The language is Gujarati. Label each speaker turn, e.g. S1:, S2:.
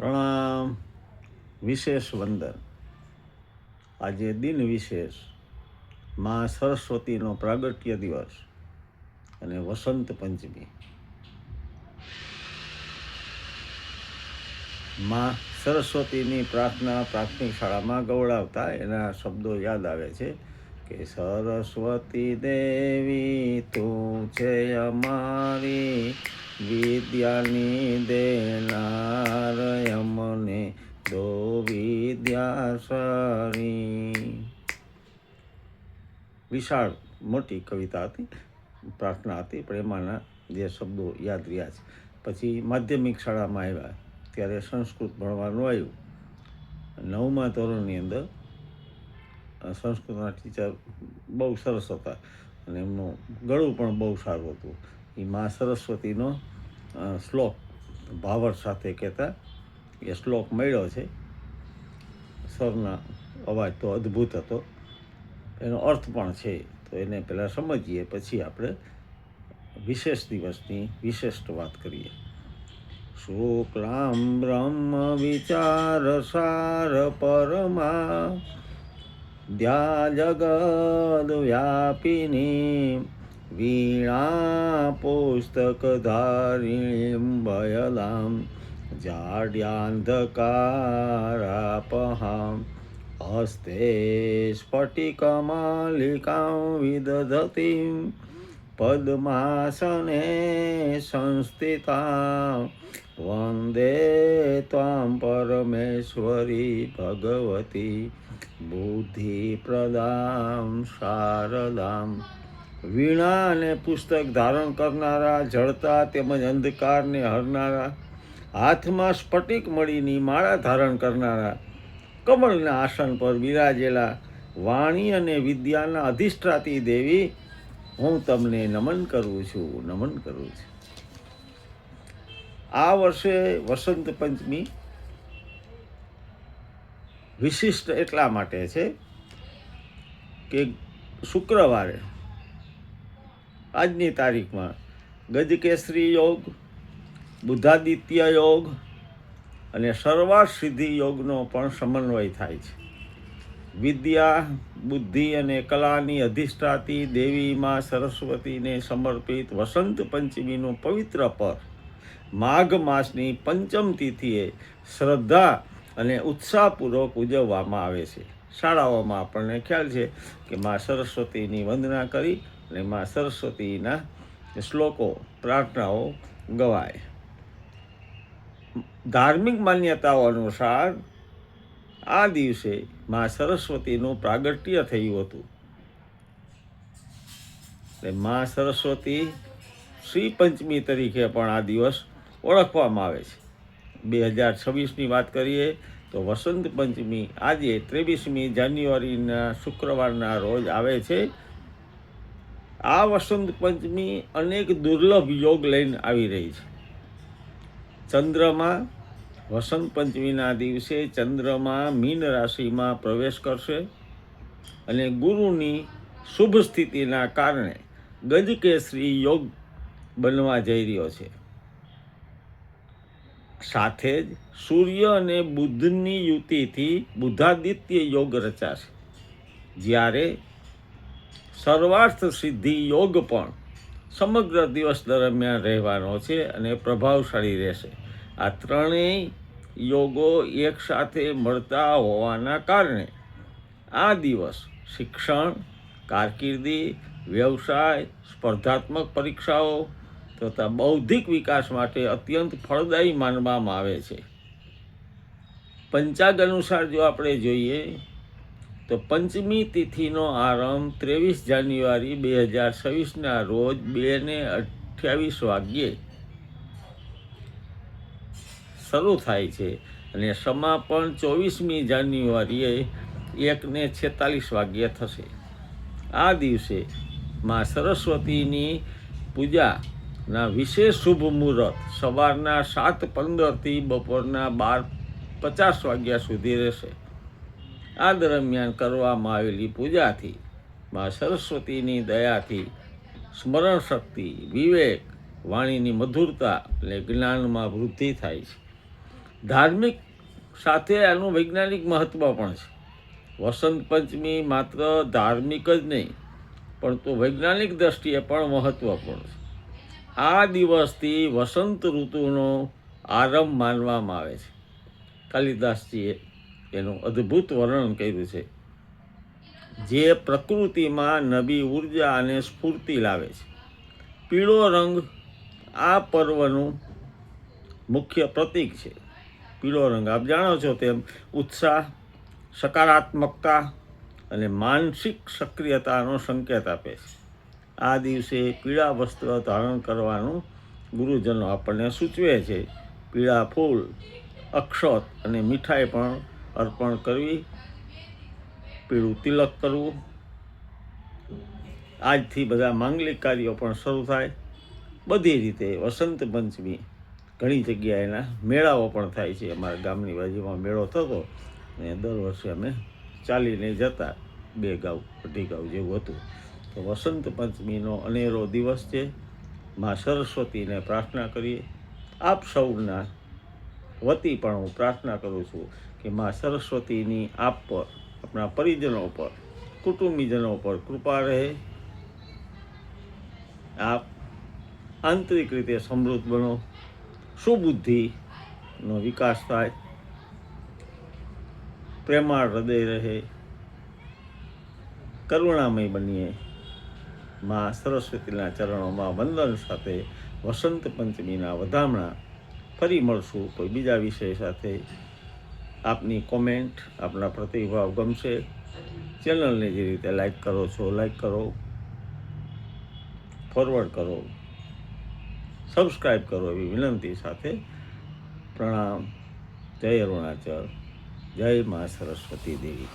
S1: પ્રણામ. વિશેષ વંદન. આજે દિન વિશેષ મા સરસ્વતીનો પ્રાગટ્ય દિવસ અને વસંત પંચમી. મા સરસ્વતીની પ્રાર્થના પ્રાથમિક શાળામાં ગૌડાવતા એના શબ્દો યાદ આવે છે કે, સરસ્વતી દેવી, તું છે અમારી વિદ્યાની દેનાર સારી વિશાળ, મોટી કવિતા હતી, પ્રાર્થના હતી, પણ એમાંના જે શબ્દો યાદ રહ્યા છે. પછી માધ્યમિક શાળામાં આવ્યા, ત્યારે સંસ્કૃત ભણવાનું આવ્યું. નવમા ધોરણની અંદર સંસ્કૃતના ટીચર બહુ સરસ હતા અને એમનું ગળું પણ બહુ સારું હતું. એ મા સરસ્વતીનો શ્લોક ભાવર સાથે કહેતા, એ શ્લોક મળ્યો છે. સરના અવાજ તો અદ્ભુત હતો. એનો અર્થ પણ છે, તો એને પહેલાં સમજીએ, પછી આપણે વિશેષ દિવસની વિશિષ્ટ વાત કરીએ. શુક્લામ બ્રહ્મ વિચાર સાર પરમા દ્યા જગદ વ્યાપિની, વીણા પુસ્તક ધારિણીમ हस्ते स्फटिकमालिकां विदधतीं पद्मासने संस्थितां। પદ્માસને त्वां પરમેશ્વરી ભગવતી બુદ્ધિપ્રદામ શારદામ વીણા અને પુસ્તક ધારણ કરનારા જળતા તેમજ અંધકારને હરનારા હાથમાં સ્ફટિક મળીની માળા ધારણ કરનારા કમળના આસન પર બિરાજેલા વાણી અને વિદ્યાના અધિષ્ઠાતી દેવી, હું તમને નમન કરું છું, નમન કરું છું. આ વર્ષે વસંત પંચમી વિશિષ્ટ એટલા માટે છે કે શુક્રવારે, આજની તારીખમાં ગજકેસરી યોગ બુદ્ધાદિત્ય યોગ અને સર્વસિદ્ધિ સિદ્ધિ યોગનો પણ સમન્વય થાય છે. વિદ્યા, બુદ્ધિ અને કલાની અધિષ્ઠાતી દેવી માં સરસ્વતીને સમર્પિત વસંત પંચમીનું પવિત્ર પર માઘ માસની પંચમ તિથિએ શ્રદ્ધા અને ઉત્સાહપૂર્વક ઉજવવામાં આવે છે. શાળાઓમાં આપણને ખ્યાલ છે કે મા સરસ્વતીની વંદના કરી અને મા સરસ્વતીના શ્લોકો, પ્રાર્થનાઓ ગવાય. ધાર્મિક માન્યતાઓ અનુસાર આ દિવસે મા સરસ્વતીનું પ્રાગટ્ય થયું હતું. એટલે મા સરસ્વતી શ્રી પંચમી તરીકે પણ આ દિવસ ઓળખવામાં આવે છે. બે હજાર છવ્વીસની વાત કરીએ તો વસંત પંચમી આજે ત્રેવીસમી જાન્યુઆરીના શુક્રવારના રોજ આવે છે. આ વસંત પંચમી અનેક દુર્લભ યોગ લઈને આવી રહી છે. ચંદ્રમાં વસંત પંચમીના દિવસે ચંદ્રમાં મીન રાશિમાં પ્રવેશ કરશે અને ગુરુની શુભ સ્થિતિના કારણે ગજકેસરી યોગ બનવા જઈ રહ્યો છે. સાથે જ સૂર્ય અને બુદ્ધની યુતિથી બુદ્ધાદિત્ય યોગ રચાશે. જ્યારે સર્વાર્થ સિદ્ધિ યોગ પણ સમગ્ર દિવસ દરમિયાન રહેવાનો છે અને પ્રભાવશાળી રહેશે. આ ત્રણેય યોગો એકસાથે મળતા હોવાના કારણે આ દિવસ શિક્ષણ, કારકિર્દી, વ્યવસાય, સ્પર્ધાત્મક પરીક્ષાઓ તથા બૌદ્ધિક વિકાસ માટે અત્યંત ફળદાયી માનવામાં આવે છે. પંચાગ અનુસાર જો આપણે જોઈએ તો પંચમી તિથિનો આરંભ ત્રેવીસ જાન્યુઆરી બે હજાર છવ્વીસના રોજ બે ને અઠ્યાવીસ વાગ્યે શરૂ થાય છે અને સમાપન ચોવીસમી જાન્યુઆરીએ એકને છેતાલીસ વાગ્યે થશે. આ દિવસે માં સરસ્વતીની પૂજાના વિશેષ શુભ મુહૂર્ત સવારના સાત પંદરથી બપોરના બાર પચાસ વાગ્યા સુધી રહેશે. આ દરમિયાન કરવામાં આવેલી પૂજાથી મા સરસ્વતીની દયાથી સ્મરણ શક્તિ, વિવેક, વાણીની મધુરતા અને જ્ઞાનમાં વૃદ્ધિ થાય છે. ધાર્મિક સાથે આનું વૈજ્ઞાનિક મહત્ત્વ પણ છે. વસંત પંચમી માત્ર ધાર્મિક જ નહીં, પરંતુ વૈજ્ઞાનિક દ્રષ્ટિએ પણ મહત્ત્વપૂર્ણ છે. આ દિવસથી વસંત ઋતુનો આરંભ માનવામાં આવે છે. કાલિદાસજીએ એનું અદ્ભુત વર્ણન કર્યું છે. જે પ્રકૃતિમાં નવી ઊર્જા અને સ્ફૂર્તિ લાવે છે. પીળો રંગ આ પર્વનું મુખ્ય પ્રતીક છે. પીળો રંગ આપ જાણો છો તેમ ઉત્સાહ, સકારાત્મકતા અને માનસિક સક્રિયતાનો સંકેત આપે છે. આ દિવસે પીળા વસ્ત્ર ધારણ કરવાનું ગુરુજનો આપણને સૂચવે છે. પીળા ફૂલ, અક્ષત અને મીઠાઈ પણ અર્પણ કરવી, પીળું તિલક કરવું. આજથી બધા માંગલિક કાર્યો પણ શરૂ થાય. બધી રીતે વસંત પંચમી ઘણી જગ્યાએના મેળાઓ પણ થાય છે. અમારા ગામની બાજુમાં મેળો થતો અને દર વર્ષે અમે ચાલીને જતા બે ગાઉ, અઢી ગાઉ જેવું હતું. તો વસંત પંચમીનો અનેરો દિવસ છે. માં સરસ્વતીને પ્રાર્થના કરીએ. આપ સૌના વતી પણ હું પ્રાર્થના કરું છું કે માં સરસ્વતીની આપ પર, આપણા પરિજનો પર, કુટુંબીજનો પર કૃપા રહે. આપ આંતરિક રીતે સમૃદ્ધ બનો, સુબુદ્ધિનો વિકાસ થાય, પ્રેમાળ હૃદય રહે, કરુણામય બનીએ. માં સરસ્વતીના ચરણોમાં વંદન સાથે વસંત પંચમીના વધામણા ફરી મળશું કોઈ બીજા વિષય સાથે. આપની કોમેન્ટ આપના પ્રતિભાવ ગમશે. ચેનલને જે રીતે લાઈક કરો છો લાઈક કરો ફોરવર્ડ કરો સબસ્ક્રાઈબ કરો એવી વિનંતી સાથે. પ્રણામ. જય અરુણાચલ. જય મા સરસ્વતી દેવી.